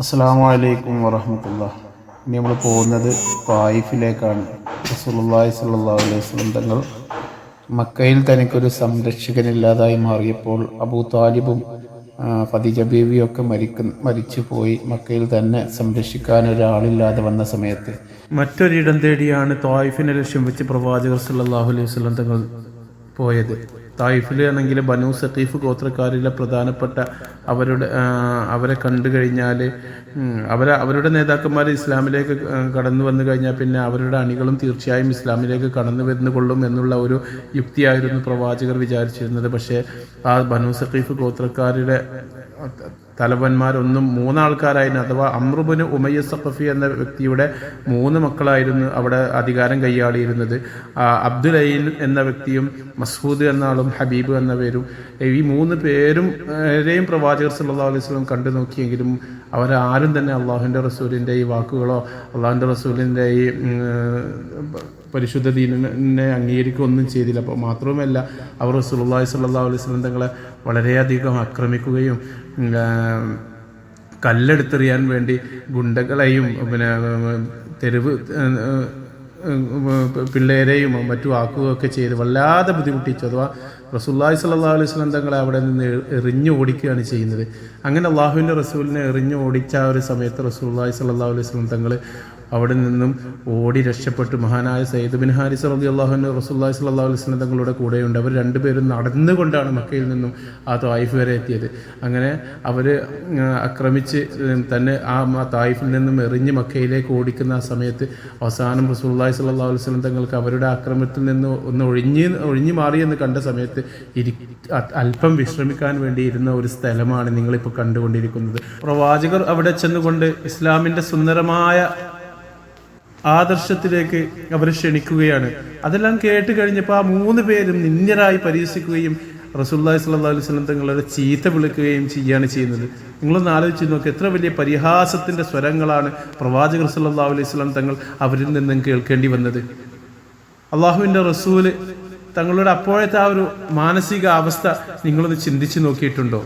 അസ്സാം വലൈക്കും വറഹമത്തുള്ള ഇനി നമ്മൾ പോകുന്നത് തായിഫിലേക്കാണ്. റസൂലുള്ളാഹി സ്വല്ലല്ലാഹു അലൈഹി വസല്ലം തങ്ങൾ മക്കയിൽ തനിക്കൊരു സംരക്ഷകനില്ലാതായി മാറിയപ്പോൾ അബൂ താലിബും ഫതിജ ബീവിയൊക്കെ മരിക്ക മരിച്ചു പോയി. മക്കയിൽ തന്നെ സംരക്ഷിക്കാൻ ഒരാളില്ലാതെ വന്ന സമയത്ത്. മറ്റൊരിടം തേടിയാണ് തായിഫിനെ ലക്ഷ്യം വെച്ച് പ്രവാചകർ സല്ലല്ലാഹു അലൈഹി വസല്ലം തങ്ങൾ പോയത്. തായിഫിലാണെങ്കിൽ ബനു സഖീഫ് ഗോത്രക്കാരിലെ പ്രധാനപ്പെട്ട അവരുടെ അവരെ കണ്ടു കഴിഞ്ഞാൽ അവരെ അവരുടെ നേതാക്കന്മാർ ഇസ്ലാമിലേക്ക് കടന്നു വന്നു കഴിഞ്ഞാൽ പിന്നെ അവരുടെ അണികളും തീർച്ചയായും ഇസ്ലാമിലേക്ക് കടന്നു വരുന്നു കൊള്ളും എന്നുള്ള ഒരു യുക്തിയായിരുന്നു പ്രവാചകർ വിചാരിച്ചിരുന്നത്. പക്ഷേ ആ ബനു സഖീഫ് ഗോത്രക്കാരുടെ തലവന്മാരൊന്നും മൂന്നാൾക്കാരായിരുന്നു. അഥവാ അമ്രുബിന് ഉമയ്യ സഖഫി എന്ന വ്യക്തിയുടെ മൂന്ന് മക്കളായിരുന്നു അവിടെ അധികാരം കൈയാളിയിരുന്നത്. അയിൻ എന്ന വ്യക്തിയും മസൂദ് എന്ന ആളും ഹബീബ് എന്ന പേരും ഈ മൂന്ന് പേരും ഏരെയും പ്രവാചകർ സല്ലാ അലൈഹി സ്വലം കണ്ടു നോക്കിയെങ്കിലും അവരാരും തന്നെ അള്ളാഹുവിന്റെ റസൂലിന്റെ ഈ വാക്കുകളോ അള്ളാഹുവിന്റെ റസൂലിന്റെ ഈ പരിശുദ്ധ ദീനിനെ അംഗീകരിക്കുകയൊന്നും ചെയ്തില്ല. അപ്പോൾ മാത്രവുമല്ല അവർ റസൂലുള്ളാഹി സ്വല്ലല്ലാഹു അലൈഹി വസല്ലം തങ്ങളെ വളരെയധികം ആക്രമിക്കുകയും കല്ലെടുത്തെറിയാൻ വേണ്ടി ഗുണ്ടകളെയും പിന്നെ തെരുവ് പിള്ളേരെയും മറ്റു ആക്കുകയൊക്കെ ചെയ്ത് വല്ലാതെ ബുദ്ധിമുട്ടിച്ചു. അഥവാ റസൂല്ലായി സല്ലാ അലൈഹി സ്വലം തങ്ങളെ അവിടെ നിന്ന് എറിഞ്ഞു ഓടിക്കുകയാണ് ചെയ്യുന്നത്. അങ്ങനെ അള്ളാഹുവിന്റെ റസൂലിനെ എറിഞ്ഞു ഓടിച്ച ഒരു സമയത്ത് റസൂല്ലായി സല്ലാ അലൈഹി സ്വലം തങ്ങൾ അവിടെ നിന്നും ഓടി രക്ഷപ്പെട്ടു. മഹാനായ സയ്യിദ് ബിൻ ഹാരിസ് റബി അള്ളാഹുവിന്റെ സ്വല്ലല്ലാഹു അലൈഹി വസല്ലം തങ്ങളുടെ കൂടെയുണ്ട്. അവർ രണ്ടുപേരും നടന്നുകൊണ്ടാണ് മക്കയിൽ നിന്നും ആ തായിഫ് വരെ എത്തിയത്. അങ്ങനെ അവർ ആക്രമിച്ച് തന്നെ ആ തായിഫിൽ നിന്നും എറിഞ്ഞ് മക്കയിലേക്ക് ഓടിക്കുന്ന ആ സമയത്ത് അവസാനം റസൂല്ലാഹി സ്വല്ലല്ലാഹു അലൈഹി വസല്ലം തങ്ങൾക്ക് അവരുടെ ആക്രമണത്തിൽ നിന്ന് ഒന്ന് ഒഴിഞ്ഞ് ഒഴിഞ്ഞു മാറിയെന്ന് കണ്ട സമയത്ത് ഇരി അല്പം വിശ്രമിക്കാൻ വേണ്ടി ഇരുന്ന ഒരു സ്ഥലമാണ് നിങ്ങളിപ്പോൾ കണ്ടുകൊണ്ടിരിക്കുന്നത്. പ്രവാചകർ അവിടെ ചെന്നുകൊണ്ട് ഇസ്ലാമിന്റെ സുന്ദരമായ ആദർശത്തിലേക്ക് അവരെ ക്ഷണിക്കുകയാണ്. അതെല്ലാം കേട്ട് കഴിഞ്ഞപ്പോൾ ആ മൂന്ന് പേരും നിന്യരായി പരിഹസിക്കുകയും റസൂല്ലാഹി സ്വല്ലല്ലാഹു അലൈഹി സ്വലം തങ്ങളുടെ ചീത്ത വിളിക്കുകയും ചെയ്യുകയാണ് ചെയ്യുന്നത്. നിങ്ങളൊന്ന് ആലോചിച്ച് നോക്കി എത്ര വലിയ പരിഹാസത്തിന്റെ സ്വരങ്ങളാണ് പ്രവാചകർ സല്ലല്ലാഹു അലൈഹി സ്വലം തങ്ങൾ അവരിൽ നിന്നും കേൾക്കേണ്ടി വന്നത്. അള്ളാഹുവിന്റെ റസൂൽ തങ്ങളുടെ അപ്പോഴത്തെ ആ ഒരു മാനസിക അവസ്ഥ നിങ്ങളൊന്ന് ചിന്തിച്ചു നോക്കിയിട്ടുണ്ടോ?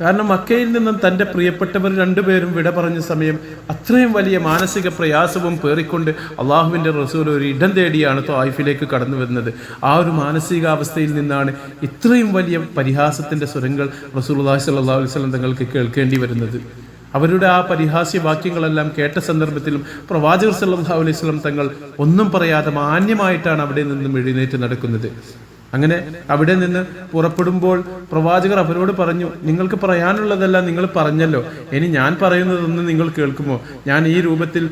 കാരണം മക്കയിൽ നിന്നും തന്റെ പ്രിയപ്പെട്ടവർ രണ്ടുപേരും വിട പറഞ്ഞ സമയം അത്രയും വലിയ മാനസിക പ്രയാസവും പേറിക്കൊണ്ട് അള്ളാഹുവിന്റെ റസൂൽ ഒരു ഇടം തേടിയാണ് തായിഫിലേക്ക് കടന്നു വരുന്നത്. ആ ഒരു മാനസികാവസ്ഥയിൽ നിന്നാണ് ഇത്രയും വലിയ പരിഹാസത്തിന്റെ സ്വരങ്ങൾ റസൂൽ അള്ളാഹി സ്വല്ലാ വസ്ലം തങ്ങൾക്ക് കേൾക്കേണ്ടി വരുന്നത്. അവരുടെ ആ പരിഹാസ്യ വാക്യങ്ങളെല്ലാം കേട്ട സന്ദർഭത്തിലും പ്രവാചകർ സല്ലാ അലൈഹി വസല്ലം തങ്ങൾ ഒന്നും പറയാതെ മാന്യമായിട്ടാണ് അവിടെ നിന്നും എഴുന്നേറ്റ് നടക്കുന്നത്. അങ്ങനെ അവിടെ നിന്ന് പുറപ്പെടുമ്പോൾ പ്രവാചകർ അവരോട് പറഞ്ഞു നിങ്ങൾക്ക് പറയാനുള്ളതല്ല നിങ്ങൾ പറഞ്ഞല്ലോ. ഇനി ഞാൻ പറയുന്നതൊന്നും നിങ്ങൾ കേൾക്കുമോ? ഞാൻ ഈ രൂപത്തിൽ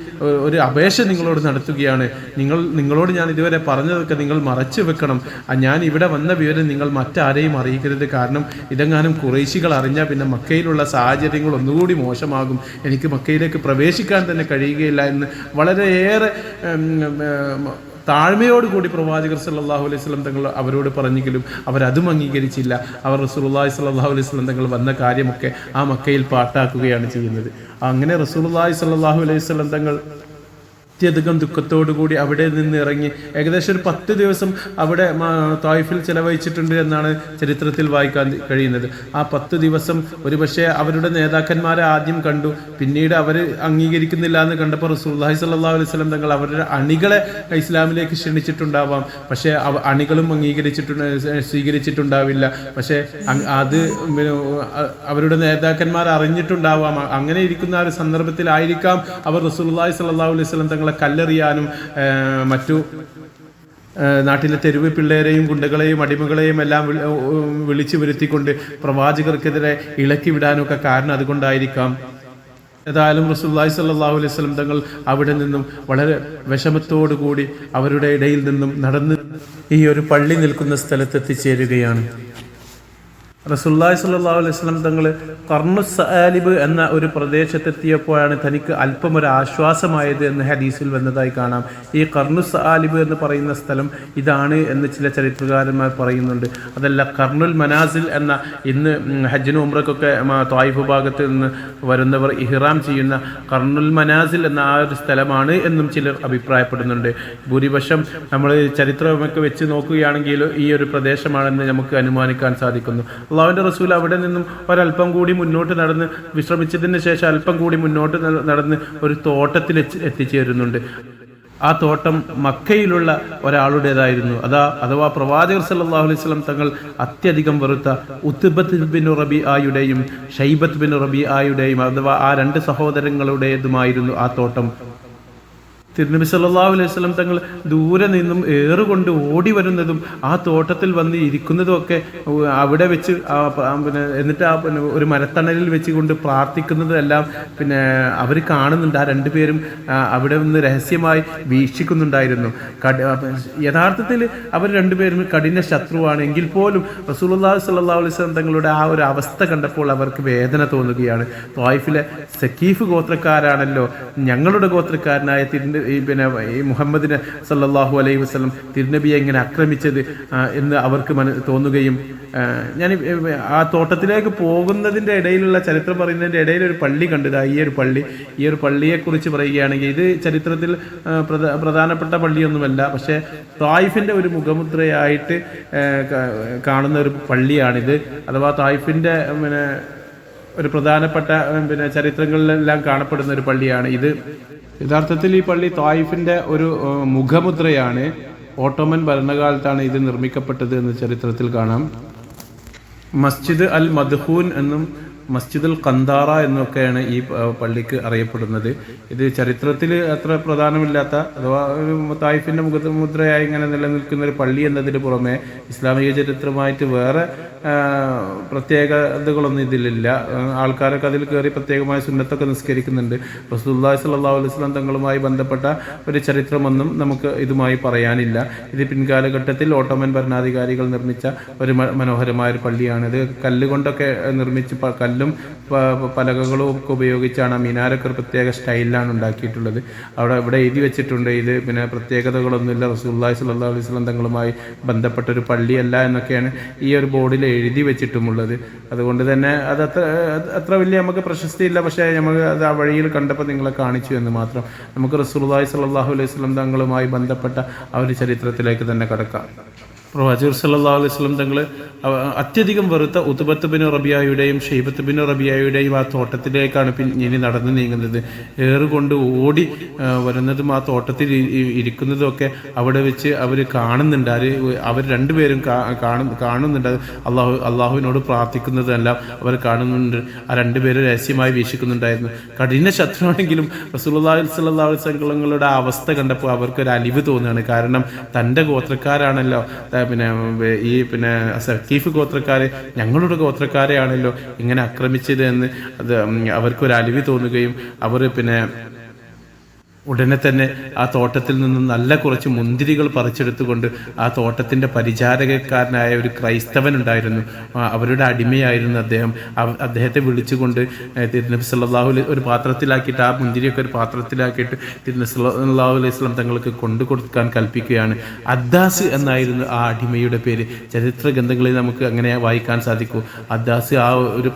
ഒരു അപേക്ഷ നിങ്ങളോട് നടത്തുകയാണ്. നിങ്ങൾ നിങ്ങളോട് ഞാൻ ഇതുവരെ പറഞ്ഞതൊക്കെ നിങ്ങൾ മറച്ചു വെക്കണം. ഞാൻ ഇവിടെ വന്ന വിവരം നിങ്ങൾ മറ്റാരെയും അറിയിക്കരുത്. കാരണം ഇതെങ്ങാനും കുറേശികൾ അറിഞ്ഞാൽ പിന്നെ മക്കയിലുള്ള സാഹചര്യങ്ങൾ ഒന്നുകൂടി മോശമാകും. എനിക്ക് മക്കയിലേക്ക് പ്രവേശിക്കാൻ തന്നെ കഴിയുകയില്ല എന്ന് വളരെയേറെ താഴ്മയോടുകൂടി പ്രവാചകർ സല്ലാഹു അലൈഹി സ്വലം തങ്ങൾ അവരോട് പറഞ്ഞെങ്കിലും അവരതും അംഗീകരിച്ചില്ല. അവർ റസൂലുള്ളാഹി സ്വല്ലല്ലാഹു അലൈഹി സ്വലം തങ്ങൾ വന്ന കാര്യമൊക്കെ ആ മക്കയിൽ പാട്ടാക്കുകയാണ് ചെയ്യുന്നത്. അങ്ങനെ റസൂലുള്ളാഹി സ്വല്ലല്ലാഹു അലൈഹി സ്വലം തങ്ങൾ അത്യധികം ദുഃഖത്തോടുകൂടി അവിടെ നിന്ന് ഇറങ്ങി. ഏകദേശം ഒരു പത്ത് ദിവസം അവിടെ തായ്ഫിൽ ചെലവഴിച്ചിട്ടുണ്ട് എന്നാണ് ചരിത്രത്തിൽ വായിക്കാൻ കഴിയുന്നത്. ആ പത്ത് ദിവസം ഒരുപക്ഷെ അവരുടെ നേതാക്കന്മാരെ ആദ്യം കണ്ടു. പിന്നീട് അവർ അംഗീകരിക്കുന്നില്ല എന്ന് കണ്ടപ്പോൾ റസൂല്ലാഹി സല്ലാ അലൈഹി സ്വലം തങ്ങൾ അവരുടെ അണികളെ ഇസ്ലാമിലേക്ക് ക്ഷണിച്ചിട്ടുണ്ടാവാം. പക്ഷേ അണികളും അംഗീകരിച്ചിട്ടുണ്ട് സ്വീകരിച്ചിട്ടുണ്ടാവില്ല. പക്ഷേ അത് അവരുടെ നേതാക്കന്മാർ അറിഞ്ഞിട്ടുണ്ടാവാം. അങ്ങനെ ഇരിക്കുന്ന ഒരു സന്ദർഭത്തിലായിരിക്കാം അവർ റസൂലുള്ളാഹി സ്വല്ലല്ലാഹു അലൈഹി സ്വലം തങ്ങളെ കല്ലെറിയാനും മറ്റു നാട്ടിലെ തെരുവ് പിള്ളേരെയും ഗുണ്ടകളെയും അടിമകളെയും എല്ലാം വിളിച്ചു വരുത്തിക്കൊണ്ട് പ്രവാചകർക്കെതിരെ ഇളക്കി വിടാനും ഒക്കെ കാരണം അതുകൊണ്ടായിരിക്കാം. ഏതായാലും റസൂല്ലായി സല്ലാഹു അലൈഹി സ്വലം തങ്ങൾ അവിടെ നിന്നും വളരെ വിഷമത്തോടു കൂടി അവരുടെ ഇടയിൽ നിന്നും നടന്ന് ഈ ഒരു പള്ളി നിൽക്കുന്ന സ്ഥലത്ത് എത്തിച്ചേരുകയാണ് റസൂല്ലായി സല്ലല്ലാഹു അലൈഹി വസല്ലം തങ്ങൾ കർണു സാലിബ് എന്ന ഒരു പ്രദേശത്തെത്തിയപ്പോഴാണ് തനിക്ക് അല്പം ഒരു ആശ്വാസമായത് എന്ന് ഹദീസിൽ വന്നതായി കാണാം. ഈ കർണു സാലിബ് എന്ന് പറയുന്ന സ്ഥലം ഇതാണ് എന്ന് ചില ചരിത്രകാരന്മാർ പറയുന്നുണ്ട്. അതല്ല കർണുൽ മനാസിൽ എന്ന ഇന്ന് ഹജ്ജിന് ഹജ്ജിനും തായ്ഫ് ഭാഗത്ത് നിന്ന് വരുന്നവർ ഇഹ്റാം ചെയ്യുന്ന കർണുൽ മനാസിൽ എന്ന ആ ഒരു സ്ഥലമാണ് എന്നും ചിലർ അഭിപ്രായപ്പെടുന്നുണ്ട്. ഭൂരിപക്ഷം നമ്മൾ ചരിത്രമൊക്കെ വെച്ച് നോക്കുകയാണെങ്കിൽ ഈ ഒരു പ്രദേശമാണെന്ന് നമുക്ക് അനുമാനിക്കാൻ സാധിക്കുന്നു. അള്ളാഹുവിന്റെ റസൂൽ അവിടെ നിന്നും ഒരല്പം കൂടി മുന്നോട്ട് നടന്ന് വിശ്രമിച്ചതിന് ശേഷം അല്പം കൂടി മുന്നോട്ട് നടന്ന് ഒരു തോട്ടത്തിൽ എത്തിച്ചേരുന്നുണ്ട്. ആ തോട്ടം മക്കയിലുള്ള ഒരാളുടേതായിരുന്നു. അതാ അഥവാ പ്രവാചകർ സല്ലാഹു അലൈഹി സ്വലം തങ്ങൾ അത്യധികം വെറുത്ത ഉത്തുബത്ത് ബിൻ റബി ആയുടെയും ഷൈബത്ത് ബിൻ റബി ആയുടെയും അഥവാ ആ രണ്ട് സഹോദരങ്ങളുടേതുമായിരുന്നു ആ തോട്ടം. തിരുനബി സല്ലല്ലാഹു അലൈഹി സ്വലം തങ്ങൾ ദൂരെ നിന്നും ഏറുകൊണ്ട് ഓടി വരുന്നതും ആ തോട്ടത്തിൽ വന്ന് ഇരിക്കുന്നതും ഒക്കെ അവിടെ വെച്ച് പിന്നെ എന്നിട്ട് ആ പിന്നെ ഒരു മരത്തണലിൽ വെച്ച് കൊണ്ട് പ്രാർത്ഥിക്കുന്നതെല്ലാം പിന്നെ അവർ കാണുന്നുണ്ട്. ആ രണ്ടുപേരും അവിടെ നിന്ന് രഹസ്യമായി വീക്ഷിക്കുന്നുണ്ടായിരുന്നു. യഥാർത്ഥത്തിൽ അവർ രണ്ടുപേരും കഠിന ശത്രുവാണ്. എങ്കിൽ പോലും റസൂലുള്ളാഹി സല്ലാ അലൈഹി സ്വലം തങ്ങളുടെ ആ ഒരു അവസ്ഥ കണ്ടപ്പോൾ അവർക്ക് വേദന തോന്നുകയാണ്. ത്വായിഫിലെ സക്കീഫ് ഗോത്രക്കാരാണല്ലോ ഞങ്ങളുടെ ഗോത്രക്കാരനായ തിരുന ഈ പിന്നെ ഈ മുഹമ്മദിനെ സല്ലാഹു അലൈഹി വസ്ലം തിരുനബിയെ എങ്ങനെ ആക്രമിച്ചത് എന്ന് അവർക്ക് മന തോന്നുകയും ഞാൻ ആ തോട്ടത്തിലേക്ക് പോകുന്നതിന്റെ ഇടയിലുള്ള ചരിത്രം പറയുന്നതിന്റെ ഇടയിൽ ഒരു പള്ളി കണ്ടത് ഈ ഒരു പള്ളി. ഈ ഒരു പള്ളിയെക്കുറിച്ച് പറയുകയാണെങ്കിൽ ഇത് ചരിത്രത്തിൽ പ്രധാനപ്പെട്ട പള്ളിയൊന്നുമല്ല. പക്ഷേ തായിഫിന്റെ ഒരു മുഖമുദ്രയായിട്ട് കാണുന്ന ഒരു പള്ളിയാണിത്. അഥവാ തായിഫിന്റെ പിന്നെ ഒരു പ്രധാനപ്പെട്ട പിന്നെ ചരിത്രങ്ങളിലെല്ലാം കാണപ്പെടുന്ന ഒരു പള്ളിയാണ് ഇത്. യഥാർത്ഥത്തിൽ ഈ പള്ളി തായിഫിന്റെ ഒരു മുഖമുദ്രയാണ്. ഓട്ടോമൻ ഭരണകാലത്താണ് ഇത് നിർമ്മിക്കപ്പെട്ടത് എന്ന് ചരിത്രത്തിൽ കാണാം. മസ്ജിദ് അൽ മദ്ഹൂൻ എന്നും മസ്ജിദ് അൽ കന്താറ എന്നൊക്കെയാണ് ഈ പള്ളിക്ക് അറിയപ്പെടുന്നത്. ഇത് ചരിത്രത്തിൽ അത്ര പ്രധാനമില്ലാത്ത അഥവാ ഒരു തായിഫിന്റെ മുഖ മുദ്രയായി ഇങ്ങനെ നിലനിൽക്കുന്ന ഒരു പള്ളി എന്നതിന് പുറമെ ഇസ്ലാമിക ചരിത്രമായിട്ട് വേറെ പ്രത്യേകതകളൊന്നും ഇതിലില്ല. ആൾക്കാരൊക്കെ അതിൽ കയറി പ്രത്യേകമായ സുന്നത്തൊക്കെ നിസ്കരിക്കുന്നുണ്ട്. റസൂല്ലാഹി സ്വല്ലല്ലാഹു അലൈഹി വസല്ലം തങ്ങളുമായി ബന്ധപ്പെട്ട ഒരു ചരിത്രമൊന്നും നമുക്ക് ഇതുമായി പറയാനില്ല. ഇത് പിൻകാലഘട്ടത്തിൽ ഓട്ടോമൻ ഭരണാധികാരികൾ നിർമ്മിച്ച ഒരു മനോഹരമായ ഒരു പള്ളിയാണ്. ഇത് കല്ലുകൊണ്ടൊക്കെ നിർമ്മിച്ച് കല്ലും പലകകളും ഒക്കെ ഉപയോഗിച്ചാണ് മിനാരൊക്കെ പ്രത്യേക സ്റ്റൈലിലാണ് ഉണ്ടാക്കിയിട്ടുള്ളത്. അവിടെ ഇവിടെ എഴുതി വെച്ചിട്ടുണ്ട് ഇത്. പിന്നെ പ്രത്യേകതകളൊന്നുമില്ല. റസൂല്ലാഹി സ്വല്ലല്ലാഹു അലൈഹി വസല്ലം തങ്ങളുമായി ബന്ധപ്പെട്ട ഒരു പള്ളിയല്ല എന്നൊക്കെയാണ് ഈ ഒരു ബോർഡിൽ എഴുതി വെച്ചിട്ടുമുള്ളത്. അതുകൊണ്ട് തന്നെ അത് അത്ര അത്ര വലിയ നമുക്ക് പ്രശസ്തിയില്ല. പക്ഷേ നമുക്ക് അത് ആ വഴിയിൽ കണ്ടപ്പോൾ നിങ്ങളെ കാണിച്ചു എന്ന് മാത്രം. നമുക്ക് റസൂലുള്ളാഹി സ്വല്ലല്ലാഹു അലൈഹി വസല്ലം തങ്ങളുമായി ബന്ധപ്പെട്ട ആ ഒരു ചരിത്രത്തിലേക്ക് തന്നെ കടക്കാം. പ്രവാചകർ സല്ലാ അലൈഹി വസല്ലം തങ്ങൾ അത്യധികം വെറുത്ത ഉത്തുബത്ത് ബിൻ റബിയായുടെയും ഷെയ്ബത്ത് ബിൻ റബിയായുടെയും ആ തോട്ടത്തിലേക്കാണ് ഇനി നടന്നു നീങ്ങുന്നത്. ഏറുകൊണ്ട് ഓടി വരുന്നതും ആ തോട്ടത്തിൽ ഇരിക്കുന്നതും ഒക്കെ അവിടെ വെച്ച് അവർ കാണുന്നുണ്ട്. അവർ അവർ രണ്ടുപേരും കാണുന്നുണ്ട്. അള്ളാഹു അള്ളാഹുവിനോട് പ്രാർത്ഥിക്കുന്നതെല്ലാം അവർ കാണുന്നുണ്ട്. ആ രണ്ടുപേരും രഹസ്യമായി വീക്ഷിക്കുന്നുണ്ടായിരുന്നു. കഠിന ശത്രുവാണെങ്കിലും റസൂലുള്ളാഹി സല്ലാ വസല്ലങ്ങളുടെ അവസ്ഥ കണ്ടപ്പോൾ അവർക്കൊരു അലിവ് തോന്നുകയാണ്. കാരണം തന്റെ ഗോത്രക്കാരാണല്ലോ പിന്നെ ഈ പിന്നെ സക്കീഫ് ഗോത്രക്കാരെ ഞങ്ങളുടെ ഗോത്രക്കാരെയാണല്ലോ ഇങ്ങനെ ആക്രമിച്ചത് എന്ന് അത് അവർക്കൊരു അലിവി തോന്നുകയും അവർ പിന്നെ ഉടനെ തന്നെ ആ തോട്ടത്തിൽ നിന്ന് നല്ല കുറച്ച് മുന്തിരികൾ പറിച്ചെടുത്തുകൊണ്ട് ആ തോട്ടത്തിന്റെ പരിചാരകക്കാരനായ ഒരു ക്രൈസ്തവൻ ഉണ്ടായിരുന്നു അവരുടെ അടിമയായിരുന്നു അദ്ദേഹം. അദ്ദേഹത്തെ വിളിച്ചുകൊണ്ട് തിരുനബി സല്ലല്ലാഹു ഒരു പാത്രത്തിലാക്കിയിട്ട് ആ മുന്തിരിയൊക്കെ ഒരു പാത്രത്തിലാക്കിയിട്ട് തിരുനബി സല്ലല്ലാഹു അലൈഹി സ്വലം തങ്ങൾക്ക് കൊണ്ടു കൊടുക്കാൻ കൽപ്പിക്കുകയാണ്. അദ്ദാസ് എന്നായിരുന്നു ആ അടിമയുടെ പേര്. ചരിത്ര ഗ്രന്ഥങ്ങളിൽ നമുക്ക് അങ്ങനെ വായിക്കാൻ സാധിക്കൂ. അദ്ദാസ് ആ ഒരു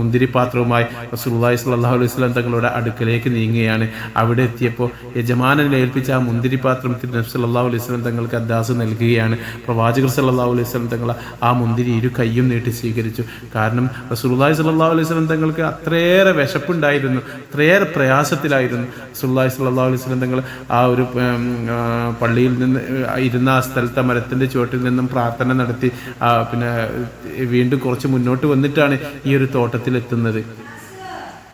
മുന്തിരി പാത്രവുമായി റസൂലുള്ളാഹി സ്വല്ലല്ലാഹു അലൈഹി സ്വലം തങ്ങളുടെ അടുക്കലേക്ക് നീങ്ങുകയാണ്. അവിടെ എത്തിയപ്പോൾ യജമാനനെ ഏൽപ്പിച്ച ആ മുന്തിരിപാത്രം തിരുനബി സല്ലല്ലാഹു അലൈഹി വസല്ലം തങ്ങൾക്ക് അദ്ദാസ് നൽകുകയാണ്. പ്രവാചകർ സല്ലല്ലാഹു അലൈഹി വസല്ലം തങ്ങൾ ആ മുന്തിരി ഇരു കൈയും നീട്ടി സ്വീകരിച്ചു. കാരണം റസൂലുള്ളാഹി സല്ലാഹു അലൈഹി വസല്ലം തങ്ങൾക്ക് അത്രയേറെ വിശപ്പുണ്ടായിരുന്നു അത്രയേറെ പ്രയാസത്തിലായിരുന്നു. റസൂലുള്ളാഹി സല്ലാഹു അലൈഹി വസല്ലം തങ്ങൾ ആ ഒരു പള്ളിയിൽ നിന്ന് ഇരുന്ന ആ സ്ഥലത്തെ മരത്തിന്റെ ചുവട്ടിൽ നിന്നും പ്രാർത്ഥന നടത്തി പിന്നെ വീണ്ടും കുറച്ച് മുന്നോട്ട് വന്നിട്ടാണ് ഈ ഒരു തോട്ടത്തിൽ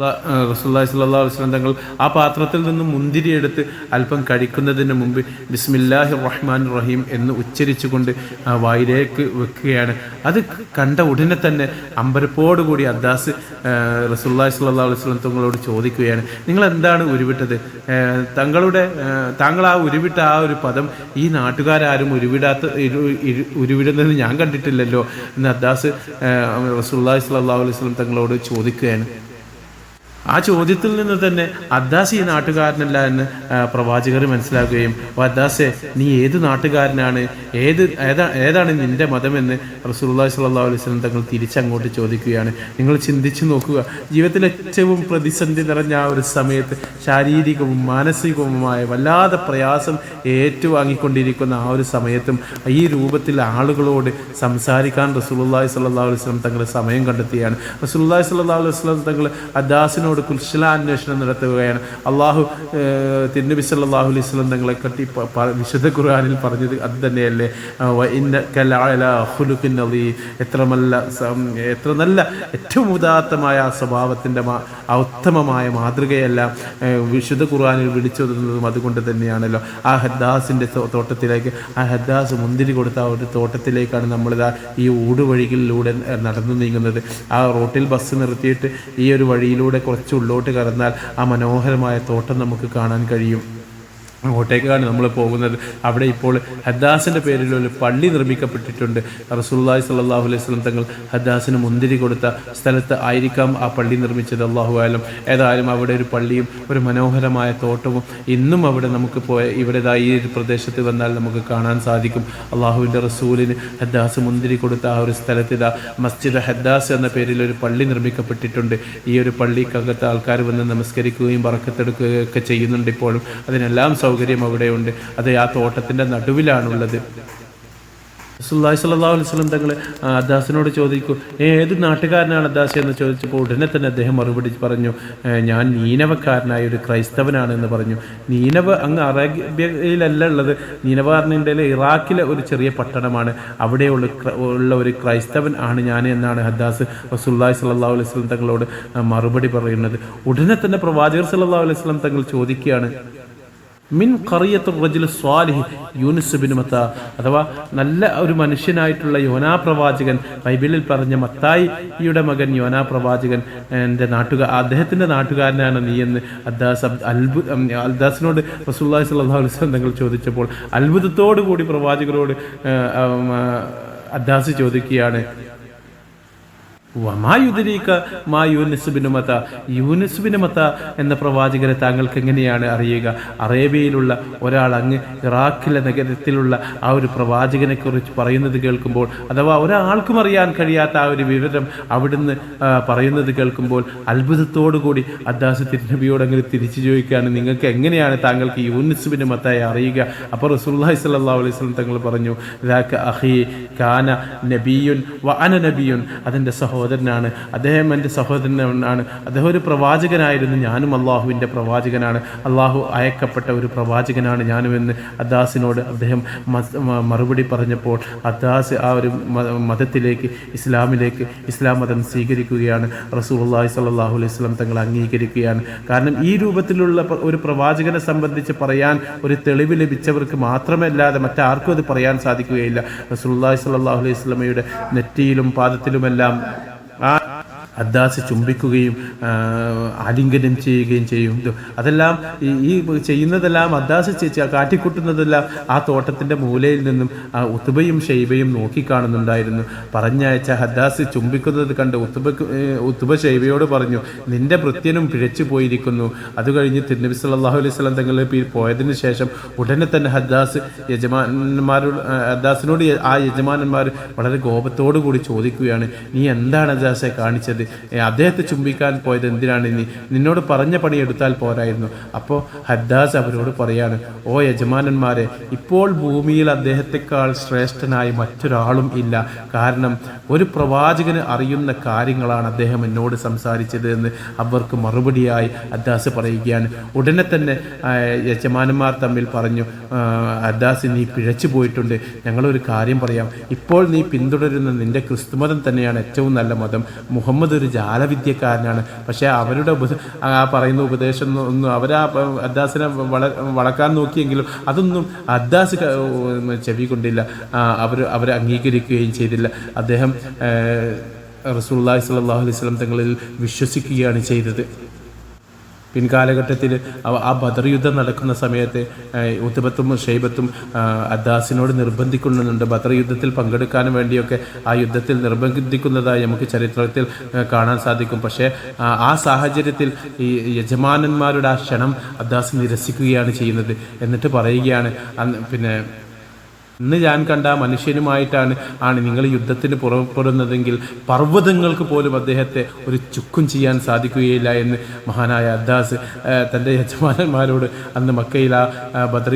വസല്ലം തങ്ങൾ ആ പാത്രത്തിൽ നിന്ന് മുന്തിരി എടുത്ത് അല്പം കഴിക്കുന്നതിന് മുമ്പ് ബിസ്മില്ലാഹി റഹ്മാൻ റഹീം എന്ന് ഉച്ചരിച്ചുകൊണ്ട് വായിലേക്ക് വെക്കുകയാണ്. അത് കണ്ട ഉടനെ തന്നെ അമ്പരപ്പോടുകൂടി അദ്ദാസ് റസൂല്ലായി സ്വല്ലല്ലാഹു അലൈഹി വസല്ലം തങ്ങളോട് ചോദിക്കുകയാണ് നിങ്ങൾ എന്താണ് ഉരുവിട്ടത് തങ്ങളുടെ താങ്കൾ ആ ഉരുവിട്ട ആ ഒരു പദം ഈ നാട്ടുകാരും ഉരുവിടാത്ത ഉരുവിടുന്നത് ഞാൻ കണ്ടിട്ടില്ലല്ലോ എന്ന് അദ്ദാസ് റസൂല്ലായി സ്വല്ലല്ലാഹു അലൈഹി വസല്ലം തങ്ങളോട് ചോദിക്കുകയാണ്. ആ ചോദ്യത്തിൽ നിന്ന് തന്നെ അദ്ദാസ് ഈ നാട്ടുകാരനല്ല എന്ന് പ്രവാചകർ മനസ്സിലാക്കുകയും അപ്പോൾ അദ്ദാസെ നീ ഏത് നാട്ടുകാരനാണ്? ഏത് ഏതാ ഏതാണ് നിന്റെ മതമെന്ന് റസൂലുള്ളാഹി സ്വല്ലല്ലാഹു അലൈഹി വസല്ലം തങ്ങൾ തിരിച്ചങ്ങോട്ട് ചോദിക്കുകയാണ്. നിങ്ങൾ ചിന്തിച്ചു നോക്കുക. ജീവിതത്തിൽ ഏറ്റവും പ്രതിസന്ധി നിറഞ്ഞ ആ ഒരു സമയത്ത് ശാരീരികവും മാനസികവുമായ വല്ലാതെ പ്രയാസം ഏറ്റുവാങ്ങിക്കൊണ്ടിരിക്കുന്ന ആ ഒരു സമയത്തും ഈ രൂപത്തിൽ ആളുകളോട് സംസാരിക്കാൻ റസൂലുള്ളാഹി സ്വല്ലല്ലാഹു അലൈഹി വസല്ലം തങ്ങൾ സമയം കണ്ടെത്തിയാണ്. റസൂലുള്ളാഹി സ്വല്ലല്ലാഹു അലൈഹി വസല്ലം തങ്ങൾ അദ്ദാസിനോട് കുൽശലാന്വേഷണം നടത്തുകയാണ്. അള്ളാഹു തിരുനബി സല്ലല്ലാഹു അലൈഹി വസല്ലം തങ്ങളെ കട്ടി വിശുദ്ധ ഖുർആാനിൽ പറഞ്ഞത് അത് തന്നെയല്ലേ. എത്ര നല്ല എത്ര നല്ല ഏറ്റവും ഉദാത്തമായ ആ സ്വഭാവത്തിന്റെ ആ ഉത്തമമായ മാതൃകയെല്ലാം വിശുദ്ധ ഖുർആനിൽ വിളിച്ചൊതുന്നതും അതുകൊണ്ട് തന്നെയാണല്ലോ. ആ ഹദ്ദാസിന്റെ തോട്ടത്തിലേക്ക് ആ ഹദ്ദാസ് മുന്തിരി കൊടുത്ത ആ ഒരു തോട്ടത്തിലേക്കാണ് നമ്മളിതാ ഈ ഊടുവഴികളിലൂടെ നടന്നു നീങ്ങുന്നത്. ആ റോട്ടിൽ ബസ് നിർത്തിയിട്ട് ഈ ഒരു വഴിയിലൂടെ കുറച്ച് ഉള്ളോട്ട് കടന്നാൽ ആ മനോഹരമായ തോട്ടം നമുക്ക് കാണാൻ കഴിയും. അങ്ങോട്ടേക്കാണ് നമ്മൾ പോകുന്നത്. അവിടെ ഇപ്പോൾ ഹദ്ദാസിന്റെ പേരിൽ ഒരു പള്ളി നിർമ്മിക്കപ്പെട്ടിട്ടുണ്ട്. റസൂല്ലായി സല്ലാഹു അലൈഹി സ്വലം തങ്ങൾ ഹദ്ദാസിന് മുന്തിരി കൊടുത്ത സ്ഥലത്ത് ആയിരിക്കാം ആ പള്ളി നിർമ്മിച്ചത്. അള്ളാഹു ആയാലും ഏതായാലും അവിടെ ഒരു പള്ളിയും ഒരു മനോഹരമായ തോട്ടവും ഇന്നും അവിടെ നമുക്ക് പോയ ഇവിടെ ദാ ഈ പ്രദേശത്ത് വന്നാൽ നമുക്ക് കാണാൻ സാധിക്കും. അള്ളാഹുവിന്റെ റസൂലിന് ഹദ്ദാസ് മുന്തിരി കൊടുത്ത ആ ഒരു സ്ഥലത്ത് ഇതാ മസ്ജിദ് ഹദ്ദാസ് എന്ന പേരിൽ ഒരു പള്ളി നിർമ്മിക്കപ്പെട്ടിട്ടുണ്ട്. ഈ ഒരു പള്ളിക്കകത്ത് ആൾക്കാർ വന്ന് നമസ്കരിക്കുകയും പറക്കത്തെടുക്കുകയും ഒക്കെ ചെയ്യുന്നുണ്ട് ഇപ്പോഴും. അതിനെല്ലാം സൗകര്യം അവിടെയുണ്ട്. അത് ആ തോട്ടത്തിന്റെ നടുവിലാണുള്ളത്. സുല്ലാഹി സല്ലാ അലൈഹി സ്വലം തങ്ങൾ അദ്ദാസിനോട് ചോദിക്കൂ ഏത് നാട്ടുകാരനാണ് അദ്ദാസി? എന്ന് ചോദിച്ചപ്പോൾ ഉടനെ തന്നെ അദ്ദേഹം മറുപടി പറഞ്ഞു ഞാൻ നീനവക്കാരനായ ഒരു ക്രൈസ്തവനാണ് എന്ന് പറഞ്ഞു. നീനവ അങ്ങ് അറേബ്യയിലല്ല ഉള്ളത് നീനവ പറഞ്ഞിട്ടുണ്ടെങ്കിൽ ഇറാഖിലെ ഒരു ചെറിയ പട്ടണമാണ്. അവിടെയുള്ള ഉള്ള ഒരു ക്രൈസ്തവൻ ആണ് ഞാൻ എന്നാണ് ഹദ്ദാസ് സുല്ലാഹി സല്ലാ അലൈഹി സ്വലം തങ്ങളോട് മറുപടി പറയുന്നത്. ഉടനെ തന്നെ പ്രവാചകർ സല്ലാ അലൈഹി സ്വലം തങ്ങൾ ചോദിക്കുകയാണ് മിൻ കറിയത്ത് റജുൽ സ്വാലിഹ് യൂനുസ് ബിൻ മത്ത അഥവാ നല്ല ഒരു മനുഷ്യനായിട്ടുള്ള യോനാ പ്രവാചകൻ ബൈബിളിൽ പറഞ്ഞ മത്തായിയുടെ മകൻ യോനാ പ്രവാചകൻ എന്റെ നാട്ടുകാർ അദ്ദേഹത്തിന്റെ നാട്ടുകാരനാണ് നീ എന്ന് അദ്ദാസ് അത്ഭു അദ്ദാസിനോട് റസൂല്ലാഹി സ്വല്ലല്ലാഹു അലൈഹി വസല്ലം തങ്ങൾ ചോദിച്ചപ്പോൾ അത്ഭുതത്തോടു കൂടി പ്രവാചകരോട് അദ്ദാസ് ചോദിക്കുകയാണ് മാ മത മത എന്ന പ്രവാചകരെ താങ്കൾക്ക് എങ്ങനെയാണ് അറിയുക? അറേബ്യയിലുള്ള ഒരാൾ അങ്ങ് ഇറാഖിലെ നഗരത്തിലുള്ള ആ ഒരു പ്രവാചകനെ കുറിച്ച് പറയുന്നത് കേൾക്കുമ്പോൾ അഥവാ ഒരാൾക്കും അറിയാൻ കഴിയാത്ത ആ ഒരു വിവരം അവിടുന്ന് പറയുന്നത് കേൾക്കുമ്പോൾ അത്ഭുതത്തോടു കൂടി അദ്ദാസ് തിരുനബിയോട് അങ്ങനെ തിരിച്ചു ചോദിക്കുകയാണ് നിങ്ങൾക്ക് എങ്ങനെയാണ് താങ്കൾക്ക് യൂനിസുബിന് മത്തായി അറിയുക? അപ്പോൾ റസൂല്ലാഹി സ്വല്ലല്ലാഹു അലൈഹി വസല്ലം തങ്ങൾ പറഞ്ഞു അഹി കാന നബിയുൻ വ അന നബിയുൻ അതെന്റെ സഹോദരനാണ്. അദ്ദേഹം എന്റെ സഹോദരനാണ്. അദ്ദേഹം ഒരു പ്രവാചകനായിരുന്നു. ഞാനും അള്ളാഹുവിന്റെ പ്രവാചകനാണ്. അള്ളാഹു അയക്കപ്പെട്ട ഒരു പ്രവാചകനാണ് ഞാനുമെന്ന് അദ്ദാസിനോട് അദ്ദേഹം മറുപടി പറഞ്ഞപ്പോൾ അദ്ദാസ് ആ ഒരു മതത്തിലേക്ക് ഇസ്ലാമിലേക്ക് ഇസ്ലാം മതം സ്വീകരിക്കുകയാണ്. റസൂലുള്ളാഹി സ്വല്ലല്ലാഹു അലൈഹി വസല്ലം തങ്ങൾ അംഗീകരിക്കുകയാണ്. കാരണം ഈ രൂപത്തിലുള്ള ഒരു പ്രവാചകനെ സംബന്ധിച്ച് പറയാൻ ഒരു തെളിവ് ലഭിച്ചവർക്ക് മാത്രമല്ലാതെ മറ്റാർക്കും അത് പറയാൻ സാധിക്കുകയില്ല. റസൂലുള്ളാഹി സ്വല്ലല്ലാഹു അലൈഹി വസല്ലമയുടെ നെറ്റിയിലും പാദത്തിലുമെല്ലാം അദ്ദാസ് ചുംബിക്കുകയും ആലിംഗനം ചെയ്യുകയും ചെയ്യും. അതെല്ലാം ഈ ചെയ്യുന്നതെല്ലാം അദ്ദാസ് കാട്ടിക്കൂട്ടുന്നതെല്ലാം ആ തോട്ടത്തിന്റെ മൂലയിൽ നിന്നും ഉത്തുബയും ഷെയ്ബയും നോക്കിക്കാണുന്നുണ്ടായിരുന്നു. പറഞ്ഞയച്ച ഹദ്ദാസ് ചുംബിക്കുന്നത് കണ്ട് ഉത്തുബക്ക് ഉത്തുബ ഷെയ്ബയോട് പറഞ്ഞു നിന്റെ ഭൃത്യനും പിഴച്ചു പോയിരിക്കുന്നു. അത് കഴിഞ്ഞ് തിരുനബി സല്ലല്ലാഹു അലൈഹി സ്വലം തങ്ങളുടെ പോയതിന് ശേഷം ഉടനെ തന്നെ ഹദ്ദാസ് യജമാനന്മാരോട് ഹദ്ദാസിനോട് ആ യജമാനന്മാർ വളരെ കോപത്തോടു കൂടി ചോദിക്കുകയാണ് നീ എന്താണ് ഹദ്ദാസെ കാണിച്ചത്? അദ്ദേഹത്തെ ചുംബിക്കാൻ പോയത് എന്തിനാണ്? നീ നിന്നോട് പറഞ്ഞ പണി എടുത്താൽ പോരായിരുന്നു. അപ്പോൾ ഹദ്ദാസ് അവരോട് പറയാണ് ഓ യജമാനന്മാരെ ഇപ്പോൾ ഭൂമിയിൽ അദ്ദേഹത്തെക്കാൾ ശ്രേഷ്ഠനായി മറ്റൊരാളും ഇല്ല. കാരണം ഒരു പ്രവാചകന് അറിയുന്ന കാര്യങ്ങളാണ് അദ്ദേഹം എന്നോട് സംസാരിച്ചത് എന്ന് അവർക്ക് മറുപടിയായി അദ്ദാസ് പറയുകയാണ്. ഉടനെ തന്നെ യജമാനന്മാർ തമ്മിൽ പറഞ്ഞു ഹദ്ദാസ് നീ പിഴച്ചു പോയിട്ടുണ്ട്. ഞങ്ങളൊരു കാര്യം പറയാം. ഇപ്പോൾ നീ പിന്തുടരുന്ന നിന്റെ ക്രിസ്തുമതം തന്നെയാണ് ഏറ്റവും നല്ല മതം. മുഹമ്മദ് ഒരു ജാലവിദ്യക്കാരനാണ്. പക്ഷേ അവരുടെ ആ പറയുന്ന ഉപദേശം ഒന്നും- അവരാ അദ്ദാസിനെ വള വളക്കാൻ നോക്കിയെങ്കിലും അതൊന്നും അദ്ദാസ് ചെവി കൊണ്ടില്ല. അവർ അവരെ അംഗീകരിക്കുകയും ചെയ്തില്ല. അദ്ദേഹം റസൂല്ലാഹി സ്വല്ലല്ലാഹു അലൈഹി വസല്ലം തങ്ങളിൽ വിശ്വസിക്കുകയാണ് ചെയ്തത്. പിൻകാലഘട്ടത്തിൽ ആ ബദർ യുദ്ധം നടക്കുന്ന സമയത്ത് ഉത്തബത്തും ഷെയ്ബത്തും അദ്ദാസിനോട് നിർബന്ധിക്കുന്നുണ്ട്. ബദർ യുദ്ധത്തിൽ പങ്കെടുക്കാനും വേണ്ടിയൊക്കെ ആ യുദ്ധത്തിൽ നിർബന്ധിക്കുന്നതായി നമുക്ക് ചരിത്രത്തിൽ കാണാൻ സാധിക്കും. പക്ഷേ ആ, സാഹചര്യത്തിൽ ഈ യജമാനന്മാരുടെ ആ ക്ഷണം അദ്ദാസ് നിരസിക്കുകയാണ് ചെയ്യുന്നത്. എന്നിട്ട് പറയുകയാണ് പിന്നെ ഇന്ന് ഞാൻ കണ്ട മനുഷ്യനുമായിട്ടാണ് ആണ് നിങ്ങൾ യുദ്ധത്തിന് പുറപ്പെടുന്നതെങ്കിൽ പർവതങ്ങൾക്ക് പോലും അദ്ദേഹത്തെ ഒരു ചുക്കും ചെയ്യാൻ സാധിക്കുകയില്ല എന്ന് മഹാനായ അദ്ദാസ് തന്റെ യജമാനന്മാരോട് അന്ന് മക്കയിൽ ആ ബദർ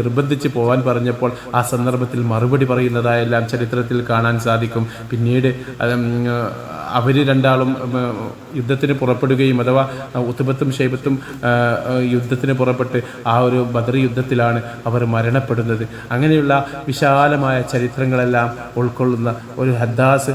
നിർബന്ധിച്ച് പോകാൻ പറഞ്ഞപ്പോൾ ആ സന്ദർഭത്തിൽ മറുപടി പറയുന്നതായെല്ലാം ചരിത്രത്തിൽ കാണാൻ സാധിക്കും. പിന്നീട് അവർ രണ്ടാളും യുദ്ധത്തിന് പുറപ്പെടുകയും അഥവാ ഉത്തുബത്തും ഷെയ്ബത്തും യുദ്ധത്തിന് പുറപ്പെട്ട് ആ ഒരു ബദർ യുദ്ധത്തിലാണ് അവർ മരണപ്പെടുന്നത്. അങ്ങനെയുള്ള വിശാലമായ ചരിത്രങ്ങളെല്ലാം ഉൾക്കൊള്ളുന്ന ഒരു ഹദ്ദാസ്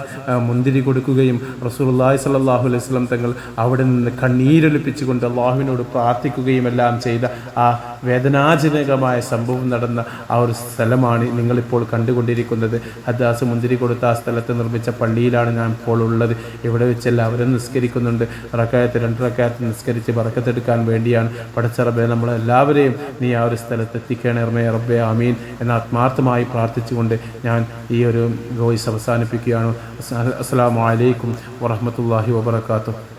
മുന്തിരി കൊടുക്കുകയും റസൂലുള്ളാഹി സ്വല്ലല്ലാഹു അലൈഹി വസല്ലം തങ്ങൾ അവിടെ നിന്ന് കണ്ണീരൊലിപ്പിച്ചുകൊണ്ട് അള്ളാഹുവിനോട് പ്രാർത്ഥിക്കുകയും എല്ലാം ചെയ്ത ആ വേദനാജനകമായ സംഭവം നടന്ന ആ ഒരു സ്ഥലമാണ് നിങ്ങളിപ്പോൾ കണ്ടുകൊണ്ടിരിക്കുന്നത്. ഹദ്ദാസ് മുന്തിരി കൊടുത്ത ആ സ്ഥലത്ത് നിർമ്മിച്ച പള്ളിയിലാണ് ഞാൻ ഇപ്പോൾ ഉള്ളത്. ഇവിടെ വെച്ച് എല്ലാവരും നിസ്കരിക്കുന്നുണ്ട്. റക്കായത്ത് രണ്ട് റക്കായത്ത് നിസ്കരിച്ച് പറക്കത്തെടുക്കാൻ വേണ്ടിയാണ്. പടച്ചറബെ നമ്മളെല്ലാവരെയും നീ ആ ഒരു സ്ഥലത്ത് എത്തിക്കണേ റബ്ബെ അമീൻ എന്ന ആത്മാർത്ഥമായി പ്രാർത്ഥിച്ചുകൊണ്ട് ഞാൻ ഈ ഒരു വോയിസ് അവസാനിപ്പിക്കുകയാണ്. അസ്സാം വലൈക്കും വറഹ്മത്തുള്ളാഹി വബറകാതുഹു.